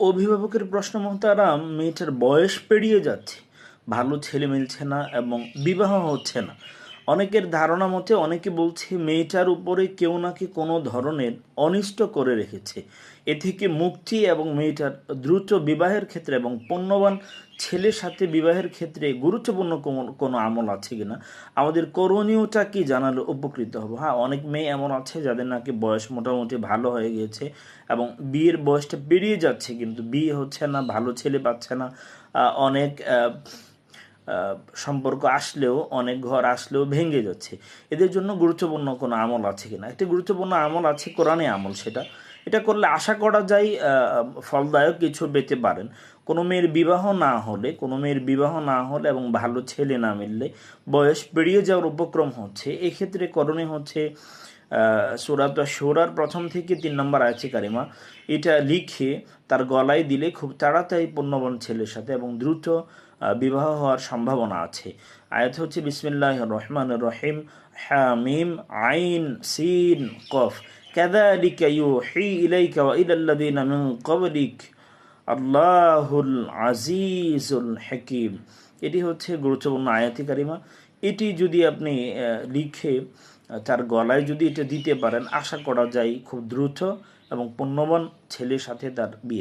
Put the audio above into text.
অভিভাবকের প্রশ্ন মহতারাম মেয়েটার বয়স পেরিয়ে যাচ্ছে। ভালো ছেলে মিলছে না এবং বিবাহ হচ্ছে না। অনেকের ধারণা মতে অনেকে বলছে মেয়েটার উপরে কেউ নাকি কোনো ধরনের অনিষ্ট করে রেখেছে। এ থেকে মুক্তি এবং মেয়েটার দ্রুত বিবাহের ক্ষেত্রে এবং পণ্যবান ছেলের সাথে বিবাহের ক্ষেত্রে গুরুত্বপূর্ণ কোনো- আমল আছে কিনা? আমাদের করণীয়টা কি জানালে উপকৃত হব? হ্যাঁ অনেক মেয়ে এমন আছে যাদের নাকি বয়স মোটামুটি ভালো হয়ে গিয়েছে এবং বিয়ের বয়সটা পেরিয়ে যাচ্ছে, কিন্তু বিয়ে হচ্ছে না, ভালো ছেলে পাচ্ছে না। অনেক সম্পর্ক আসলেও, অনেক ঘর আসলেও ভেঙে যাচ্ছে। এদের জন্য গুরুত্বপূর্ণ কোনো আমল আছে কিনা? একটি গুরুত্বপূর্ণ আমল আছে কোরআনে আমল সেটা। এটা করলে আশা করা যায় ফলদায়ক কিছু পেতে পারেন। কোনো মেয়ের বিবাহ না হলে, কোনো মেয়ের বিবাহ না হলে এবং ভালো ছেলে না মিললে বয়স পেরিয়ে যাওয়ার উপক্রম হচ্ছে। এক্ষেত্রে করণীয় হচ্ছে সুরাত সোরার প্রথম থেকে তিন নম্বর আছে কারিমা এটা লিখে তার গলায় দিলে খুব তাড়াতাড়ি পূর্ণবন ছেলের সাথে এবং দ্রুত আহ, বিবাহ হওয়ার সম্ভাবনা আছে আয়াত হচ্ছে বিসমিল্লাহ রহমান রহিম হামিম আইন সিন কফ كذلك يوحي إليك وإلى الذين من قبلك আল্লাহুল আজিজুল হাকিম এটি হচ্ছে গুরুত্বপূর্ণ আয়াতি কারিমা এটি যদি আপনি লিখে তার গলায় যদি এটা দিতে পারেন, আশা করা যায় খুব দ্রুত এবং পুণ্যবান ছেলের সাথে তার বিয়ে।